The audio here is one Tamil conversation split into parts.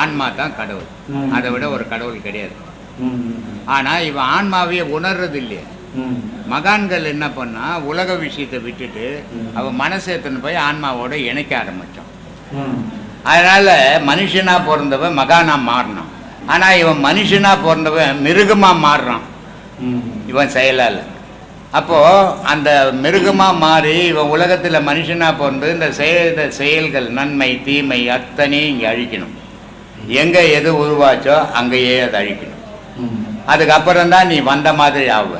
ஆன்மா தான் கடவுள். அதை விட ஒரு கடவுள் கிடையாது. ஆனா இவன் ஆன்மாவையே உணர்றது இல்லையே மகான்கள் என்ன பண்ணா உலக விஷயத்தை விட்டுட்டு அவன் மனசை போய் ஆன்மாவோட இணைக்க ஆரம்பிச்சான். அதனால மனுஷனா பிறந்தவன் மகானா மாறினான். ஆனா இவன் மனுஷனா பிறந்தவன் மிருகமா மாறுறான். இவன் செயலால. அப்போ அந்த மிருகமா மாறி இவன் உலகத்துல மனுஷனா பிறந்து இந்த செய்த செயல்கள் நன்மை தீமை அத்தனையும் இங்க அழிக்கணும். எங்க எது உருவாச்சோ அங்கேயே அதை அழிக்கணும். அதுக்கப்புறம் தான் நீ வந்த மாதிரி ஆவ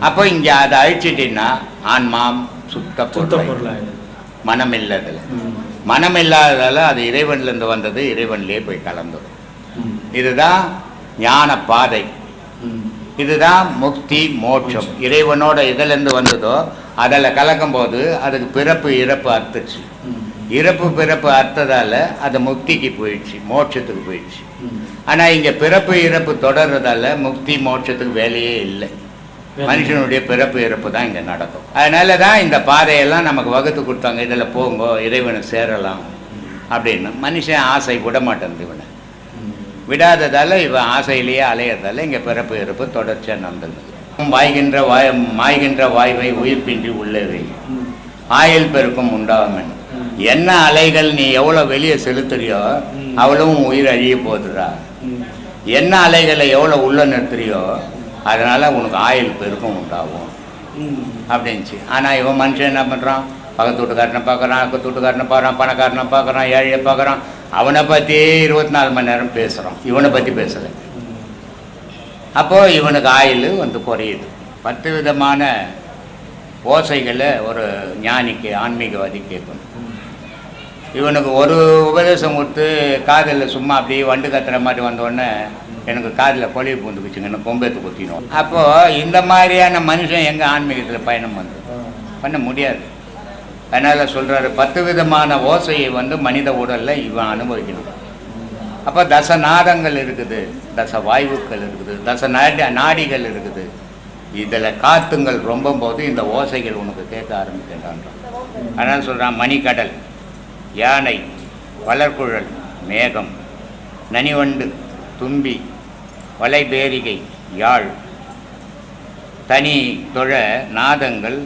அப்போ இங்க அதை அழிச்சிட்டீன்னா ஆன்மா சுத்த பொருள் மனம் இல்லாததுல மனம் இல்லாததால அது இறைவன்ல இருந்து வந்தது இறைவன்லயே போய் கலந்துடும் இதுதான் ஞான பாதை. இதுதான் முக்தி மோட்சம். இறைவனோட இதிலேருந்து வந்ததோ அதில் கலக்கும்போது அதுக்கு பிறப்பு இறப்பு அறுத்துச்சு இறப்பு பிறப்பு அறுத்ததால அது முக்திக்கு போயிடுச்சு மோட்சத்துக்கு போயிடுச்சு. ஆனால் இங்கே பிறப்பு இறப்பு தொடர்றதால முக்தி மோட்சத்துக்கு வேலையே இல்லை. மனுஷனுடைய பிறப்பு இறப்பு தான் இங்கே நடக்கும். அதனால தான் இந்த பாதையெல்லாம் நமக்கு வகுத்து கொடுத்தாங்க இதில் போங்கோ இறைவனை சேரலாம் அப்படின்னு. மனுஷன் ஆசை விட மாட்டேன் இவனை. விடாததால இவன் ஆசையிலேயே அலையறதால இங்கே பிறப்பு இறப்பு தொடர்ச்சியாக நடந்தது வாய்கின்ற வாய் மாய்கின்ற வாய்வை உயிர்ப்பின்றி உள்ளவை ஆயுள் பெருக்கும் உண்டாகும் என்ன அலைகள் நீ எவ்வளோ வெளியே செலுத்துறியோ அவ்வளவும் உயிர் அழிய போகுதுடா. என்ன அலைகளை எவ்வளோ உள்ள நிறுத்துறியோ அதனால உனக்கு ஆயுள் பெருக்கம் உண்டாகும். அப்படின்ச்சு ஆனால் இவன் மனுஷன் என்ன பண்ணுறான் பக்கத்து வீட்டுக்காரனை பார்க்குறான் அக்கத்து வீட்டுக்காரனை பார்க்குறான் பணக்காரனை பார்க்குறான் ஏழையை பார்க்குறான். அவனை பற்றியே இருபத்தி நாலு மணி நேரம் பேசுகிறான் இவனை பற்றி பேசலை. அப்போது இவனுக்கு ஆயுள் வந்து குறையுது. பத்து விதமான ஓசைகளை ஒரு ஞானிக்கு ஆன்மீகவாதி கேட்கணும். இவனுக்கு ஒரு உபதேசம் கொடுத்து காதில் சும்மா அப்படியே வண்டு கத்துற மாதிரி வந்தோடனே எனக்கு காதில் பொழிவு பூந்துக்குச்சுங்க. எனக்கு கொம்பேத்து குத்தினோம் அப்போது இந்த மாதிரியான மனுஷன் எங்கள் ஆன்மீகத்தில் பயணம் வந்து பண்ண முடியாது. அதனால் சொல்கிறாரு பத்து விதமான ஓசையை வந்து மனித உடலில் இவன் அனுபவிக்கணும். அப்போ தச நாதங்கள் இருக்குது தச வாயுக்கள் இருக்குது தச நாடி நாடிகள் இருக்குது. இதில் காத்துங்கள் ரொம்ப போது இந்த ஓசைகள் உனக்கு கேட்க ஆரம்பிக்கின்றான். அதனால் சொல்கிறான் மணிக்கடல். யானை வளர்குழல் மேகம் நனிவண்டு தும்பி வலைபேரிகை யாழ். தனி தொழ நாதங்கள்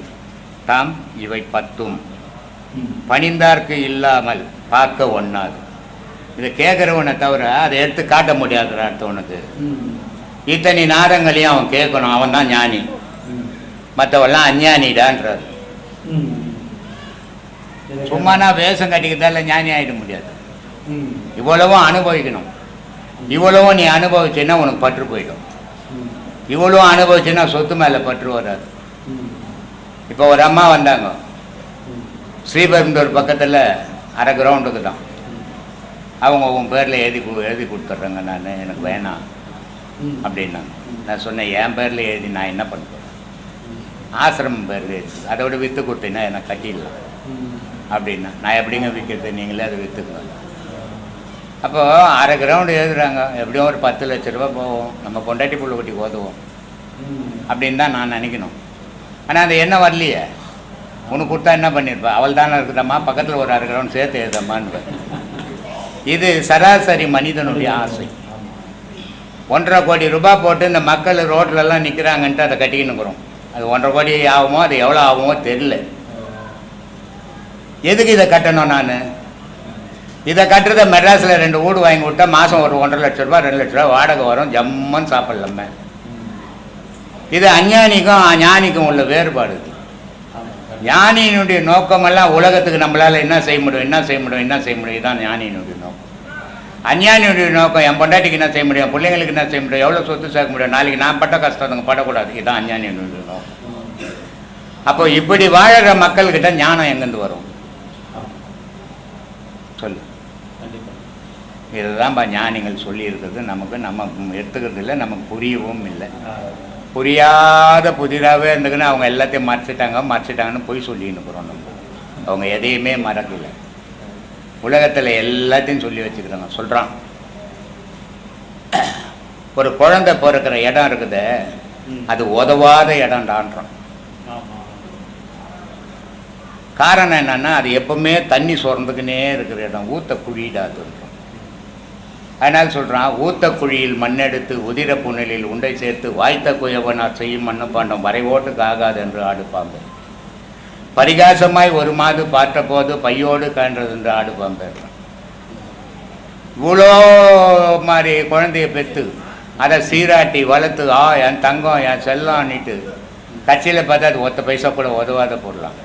தாம் இவை பத்தும். பணிந்தார்க்கு இல்லாமல் பார்க்க ஒண்ணாது. இதை கேட்குறவனை தவிர அதை எடுத்து காட்ட முடியாதுடா அடுத்தவனுக்கு இத்தனை நாதங்களையும் அவன் கேட்கணும் அவன் தான் ஞானி. மற்றவெல்லாம் அஞ்ஞானிடான்றார். சும்மா நான் வேஷம் கட்டிக்கிட்டால ஞானி ஆகிட முடியாது இவ்வளவும் அனுபவிக்கணும். இவ்வளவும் நீ அனுபவிச்சேன்னா உனக்கு பற்று போயிடும். இவ்வளவும் அனுபவிச்சேன்னா சொத்து மேலே பற்று வராது. இப்போ ஒரு அம்மா வந்தாங்க. ஸ்ரீபெரும்புதூர் பக்கத்தில் அரை கிரவுண்டுக்கு தான். அவங்க உன் பேரில் எழுதி எழுதி கொடுத்துட்றேங்க நான் எனக்கு வேணாம் அப்படின்னாங்க. நான் சொன்னேன் என் பேரில் எழுதி நான் என்ன பண்ணுவேன் ஆசிரமம் பேரில் எழுதி. அதை விட விற்று கொடுத்தீங்கன்னா எனக்கு கட்டிடலாம். அப்படின்னா. நான் எப்படிங்க விற்கிறது நீங்களே அதை விற்றுக்குங்க அப்போது அரை கிரவுண்டு எழுதுறாங்க. எப்படியும் ஒரு பத்து லட்ச ரூபா போவோம் நம்ம பொண்டாட்டி புள்ள குட்டி ஓதுவோம் அப்படின்னு தான் நான் நினைக்கணும். ஆனால் அது என்ன வரலையே. உனக்கு கொடுத்தா என்ன பண்ணியிருப்பா அவள் தானே இருக்கிறம்மா பக்கத்தில் ஒரு அரை கிரவுண்ட் சேர்த்து எழுதம்மான்னு இது சராசரி மனிதனுடைய ஆசை. ஒன்றரை கோடி ரூபாய் போட்டு இந்த மக்கள் ரோட்லலாம் நிற்கிறாங்கன்ட்டு அதை கட்டிக்கின்னுக்குறோம் அது ஒன்றரை கோடி ஆகுமோ? அது எவ்வளோ ஆகுமோ தெரியல. எதுக்கு இதை கட்டணும் நான்? இதை கட்டுறத மெட்ராஸில் ரெண்டு வீடு வாங்கி விட்டா மாதம் ஒரு ஒன்றரை லட்ச ரூபா ரெண்டு லட்ச ரூபா வாடகை வரும் ஜம்மன்னு சாப்பிடலாமே. இது அஞ்ஞானிக்கும் ஞானிக்கும் உள்ள வேறுபாடு ஞானியினுடைய நோக்கமெல்லாம் உலகத்துக்கு நம்மளால் என்ன செய்ய முடியும் என்ன செய்ய முடியும் என்ன செய்ய முடியும் இதுதான் ஞானியினுடைய நோக்கம். அஞ்ஞானியுடைய நோக்கம் என் பொண்டாட்டிக்கு என்ன செய்ய முடியும் பிள்ளைங்களுக்கு என்ன செய்ய முடியும் எவ்வளோ சொத்து சேர்க்க முடியும் நாளைக்கு நான் பட்ட கஷ்டத்துங்க படக்கூடாது இதுதான் அஞ்ஞானியினுடைய நோக்கம். அப்போ இப்படி வாழற மக்கள்கிட்ட ஞானம் எங்கேருந்து வரும்? சொல்லு. இதுதான்ப்பா ஞானிகள் சொல்லியிருக்கிறது. நமக்கு நம்ம எடுத்துக்கிறது இல்லை நமக்கு புரியவும் இல்லை. புரியாத புதிராகவே இருந்துக்குன்னு அவங்க எல்லாத்தையும் மறைச்சிட்டாங்க மறைச்சிட்டாங்கன்னு போய் சொல்லின்னு இருக்கிறோம் நம்ம. அவங்க எதையுமே மறக்கல. உலகத்தில் எல்லாத்தையும் சொல்லி வச்சுக்கிறாங்க. சொல்கிறான் ஒரு குழந்தை பிறக்கிற இடம் இருக்குது. அது உதவாத இடம்டான்றான். காரணம் என்னென்னா அது எப்பவுமே தண்ணி சுரந்துக்கினே இருக்கிற இடம் ஊத்த குழிடாதுன்றான் அதனால் சொல்கிறான் ஊத்த குழியில் மண்ணெடுத்து உதிர புனலில் உண்டை சேர்த்து வாய்த்த குயவனார் செய்யும் மண்ணு பாண்டம் வரைவோட்டுக்கு ஆகாது என்று ஆடுப்பாம்பு. பரிகாசமாய் ஒரு மாது பார்த்தபோது பையோடு காண்றது என்று ஆடுப்பாம்பு. இவ்வளோ மாதிரி குழந்தைய பெற்று அதை சீராட்டி வளர்த்து ஆ என் தங்கம் என் செல்லம் அன்னிட்டு கட்சியில் பார்த்தா அது ஒத்த பைசா கூட உதவாத போடலாம்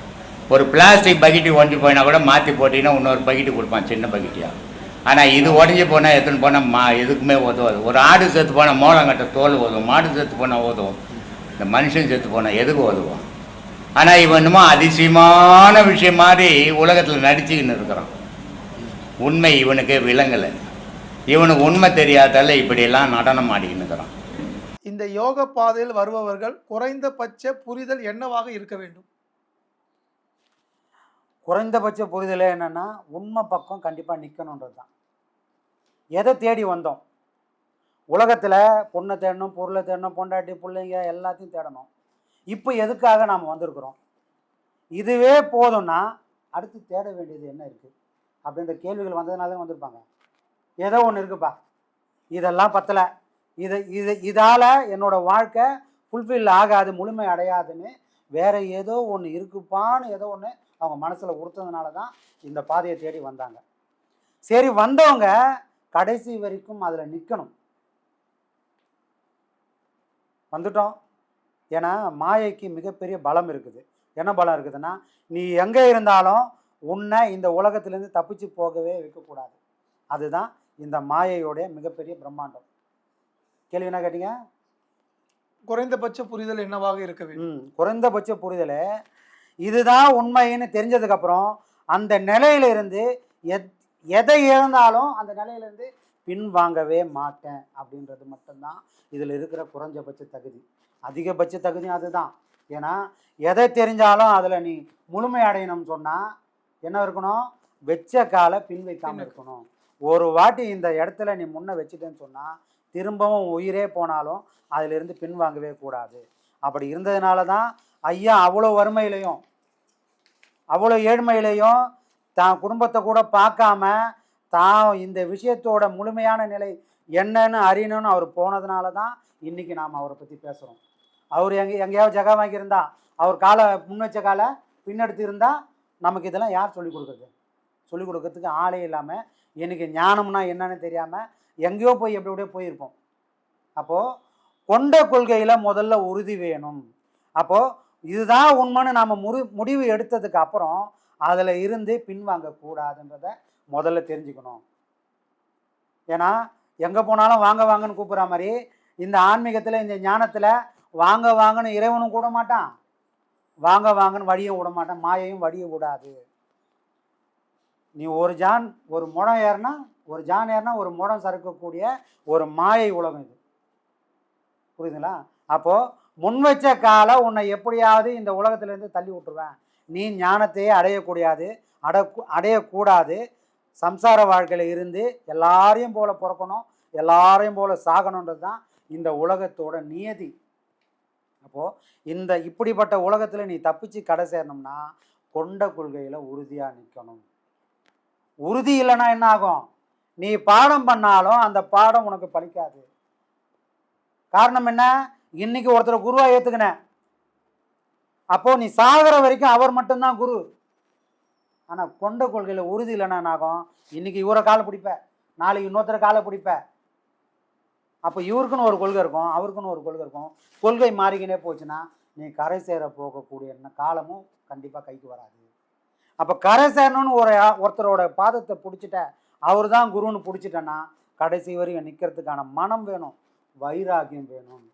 ஒரு பிளாஸ்டிக் பக்கெட்டு உடஞ்சி போயினா கூட மாற்றி போட்டிங்கன்னா இன்னொரு பக்கெட்டு கொடுப்பான் சின்ன பக்கெட்டியாக ஆனால் இது உடஞ்சி போனால் எத்தனை போனால் மா எதுக்குமே உதவாது. ஒரு ஆடு செத்து போனால் மோளங்கட்ட தோல் உதவும் மாடு செத்து போனால் உதவும். இந்த மனுஷன் செத்து போனால் எதுக்கு உதவும்? ஆனால் இவன் அதிசயமான விஷயம் மாதிரி உலகத்தில் நடிச்சுக்கின்னு இருக்கிறான். உண்மை இவனுக்கு விளங்கலை. இவனுக்கு உண்மை தெரியாதால இப்படியெல்லாம் நடனம் ஆடிக்கின்னு இருக்கிறான். இந்த யோக பாதையில் வருபவர்கள் குறைந்தபட்ச புரிதல் என்னவாக இருக்க வேண்டும்? குறைந்தபட்ச புரிதலே என்னென்னா உண்மை பக்கம் கண்டிப்பாக நிற்கணுன்றது தான். எதை தேடி வந்தோம்? உலகத்தில் பொண்ணை தேடணும் பொருளை தேடணும் பொண்டாட்டி பிள்ளைங்க எல்லாத்தையும் தேடணும். இப்போ எதுக்காக நாம் வந்திருக்கிறோம்? இதுவே போதும்னா அடுத்து தேட வேண்டியது என்ன இருக்குது அப்படின்ற கேள்விகள் வந்ததுனால தான் வந்திருப்பாங்க. ஏதோ ஒன்று இருக்குப்பா. இதெல்லாம் பத்தலை. இது இது இதால் என்னோடய வாழ்க்கை ஃபுல்ஃபில் ஆகாது முழுமை அடையாதுன்னு வேற ஏதோ ஒன்று இருக்குப்பான்னு ஏதோ ஒன்று அவங்க மனசில் உறுத்ததுனால தான் இந்த பாதையை தேடி வந்தாங்க. சரி வந்தவங்க கடைசி வரைக்கும் அதில் நிற்கணும் வந்துட்டோம். ஏன்னா மாயைக்கு மிகப்பெரிய பலம் இருக்குது. என்ன பலம் இருக்குதுன்னா நீ எங்கே இருந்தாலும் உன்னை இந்த உலகத்திலேருந்து தப்பிச்சு போகவே வைக்கக்கூடாது. அதுதான் இந்த மாயையோடைய மிகப்பெரிய பிரம்மாண்டம். கேள்வி என்ன கேட்டீங்க? குறைந்தபட்ச புரிதல் என்னவாக இருக்க வேண்டும்? குறைந்தபட்ச புரிதலை. இதுதான் உண்மைன்னு தெரிஞ்சதுக்கப்புறம் அந்த நிலையில இருந்து எத் எதை இழந்தாலும் அந்த நிலையிலேருந்து பின்வாங்கவே மாட்டேன் அப்படின்றது மட்டும்தான் இதில் இருக்கிற குறைஞ்சபட்ச தகுதி. அதிகபட்ச தகுதியும் அதுதான். ஏன்னா எதை தெரிஞ்சாலும் அதில் நீ முழுமை அடையணும்னு சொன்னால் என்ன இருக்கணும்? வெச்ச காலை பின் வைக்காமல் இருக்கணும். ஒரு வாட்டி இந்த இடத்துல நீ முன்ன வச்சுட்டேன்னு சொன்னால் திரும்பவும் உயிரே போனாலும் அதிலிருந்து பின்வாங்கவே கூடாது. அப்படி இருந்ததுனால தான் ஐயா அவ்வளோ வறுமையிலையும் அவ்வளோ ஏழ்மையிலையும் தான் குடும்பத்தை கூட பார்க்காம தான் இந்த விஷயத்தோட முழுமையான நிலை என்னன்னு அறியணும்னு அவர் போனதுனால தான் இன்னைக்கு நாம் அவரை பற்றி பேசுகிறோம் அவர் எங்கே எங்கேயாவது ஜகா வாங்கியிருந்தா அவர் காலை முன் வச்ச காலை பின்னெடுத்து இருந்தால் நமக்கு இதெல்லாம் யார் சொல்லிக் கொடுக்குறது? சொல்லிக் கொடுக்கறதுக்கு ஆளே இல்லாமல் எனக்கு ஞானம்னா என்னன்னு தெரியாமல் எங்கேயோ போய் எப்படி எப்படியோ போயிருப்போம். அப்போது கொண்ட கொள்கையில் முதல்ல உறுதி வேணும். அப்போது இதுதான் உண்மைன்னு நாம் முடி முடிவு எடுத்ததுக்கு அப்புறம் அதில் இருந்து பின்வாங்க கூடாதுன்றத முதல்ல தெரிஞ்சுக்கணும். ஏன்னா எங்கே போனாலும் வாங்க வாங்கன்னு கூப்பிட்ற மாதிரி இந்த ஆன்மீகத்தில் இந்த ஞானத்தில் வாங்க வாங்கன்னு இறைவனும் கூட மாட்டான். வாங்க வாங்கன்னு வழியும் விட மாட்டான். மாயையும் வழிய விடாது. நீ ஒரு ஜான் ஒரு முடம் ஏறினா ஒரு ஜான் ஒரு முடம் சறுக்கக்கூடிய ஒரு மாயை உலகம் இது. புரியுதுங்களா? அப்போது முன் வச்ச காலை உன்னை எப்படியாவது இந்த உலகத்திலேருந்து தள்ளி விட்டுருவேன். நீ ஞானத்தையே அடையக்கூடாது அட அடையக்கூடாது. சம்சார வாழ்க்கையில் இருந்து எல்லாரையும் போல பிறக்கணும் எல்லாரையும் போல சாகணுன்றது தான் இந்த உலகத்தோட நியதி. அப்போது இந்த இப்படிப்பட்ட உலகத்தில் நீ தப்பிச்சு கடை சேரணும்னா கொண்ட கொள்கையில் உறுதியாக நிற்கணும் உறுதி இல்லைன்னா என்ன ஆகும்? நீ பாடம் பண்ணாலும் அந்த பாடம் உனக்கு பலிக்காது. காரணம் என்ன? இன்னைக்கு ஒருத்தரை குருவாக ஏற்றுக்கினேன் அப்போ நீ சாகிற வரைக்கும் அவர் மட்டும்தான் குரு. ஆனால் கொண்ட கொள்கையில் உறுதி இல்லைன்னா என்ன ஆகும்? இன்னைக்கு இவரை காலை பிடிப்ப. நாளைக்கு இன்னொருத்தரை காலை பிடிப்ப. அப்போ இவருக்குன்னு ஒரு கொள்கை இருக்கும் அவருக்குன்னு ஒரு கொள்கை இருக்கும். கொள்கை மாறிக்கினே போச்சுன்னா நீ கரை சேர போகக்கூடிய என்ன காலமும் கண்டிப்பாக கைக்கு வராது. அப்போ கரை சேரணும்னு ஒரு ஒருத்தரோட பாதத்தை பிடிச்சிட்ட அவர் தான் குருன்னு பிடிச்சிட்டேன்னா கடைசி வரையும் நிற்கிறதுக்கான மனம் வேணும். வைராகியம் வேணும்.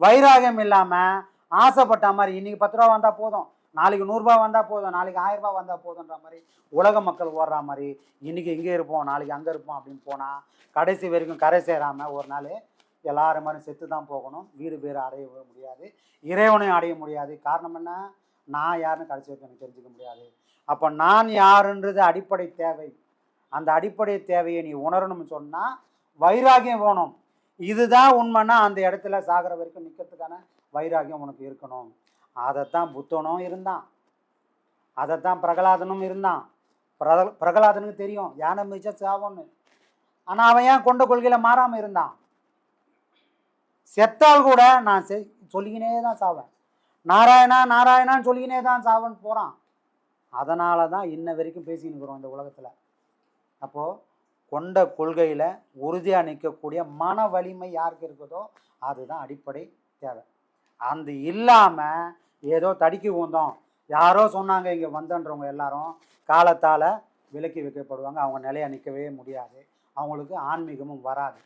வைராகியம் இல்லாமல் ஆசைப்பட்ட மாதிரி இன்றைக்கி பத்து ரூபா வந்தால் போதும். நாளைக்கு நூறுரூபா வந்தால் போதும். நாளைக்கு ஆயிரரூபா வந்தால் போதுன்ற மாதிரி உலக மக்கள் ஓடுற மாதிரி இன்றைக்கி இங்கே இருப்போம் நாளைக்கு அங்கே இருப்போம் அப்படின்னு போனால் கடைசி வரைக்கும் கரை சேராமல் ஒரு நாள் எல்லாரும் மாதிரி செத்து தான் போகணும். வீடு பேர் அடைய முடியாது. இறைவனையும் அடைய முடியாது. காரணம் என்ன? நான் யாருன்னு கடைசி வரைக்கும் எனக்கு தெரிஞ்சுக்க முடியாது. அப்போ நான் யாருன்றது அடிப்படை தேவை. அந்த அடிப்படை தேவையை நீ உணரணும்னு சொன்னால் வைராகியம் வேணும். இதுதான் உண்மைன்னா அந்த இடத்துல சாகிற வரைக்கும் நிற்கிறதுக்கான வைராகியம் உனக்கு இருக்கணும். அதைத்தான் புத்தனும் இருந்தான். அதைத்தான் பிரகலாதனும் இருந்தான். பிரக பிரகலாதனுக்கு தெரியும் யானை மிச்சா சாவோன்னு ஆனால் அவன் ஏன் கொண்ட கொள்கையில் மாறாமல் இருந்தான்? செத்தால் கூட நான் செ சொல்லிக்கினே தான் சாவேன். நாராயணா நாராயணான்னு சொல்லிக்கினே தான் சாவன் போகிறான் அதனால தான் இன்ன வரைக்கும் பேசின்னு இருக்கிறோம் இந்த உலகத்தில். அப்போது கொண்ட கொள்கையில் உறுதியாக நிற்கக்கூடிய மன வலிமை யாருக்கு இருக்குதோ அதுதான் அடிப்படை தேவை. அந்த இல்லாமல் ஏதோ தடுக்கி ஊந்தோம். யாரோ சொன்னாங்க இங்கே வந்தன்றவங்க எல்லாரும் காலத்தால் விலக்கி வைக்கப்படுவாங்க. அவங்க நிலையை நிற்கவே முடியாது. அவங்களுக்கு ஆன்மீகமும் வராது.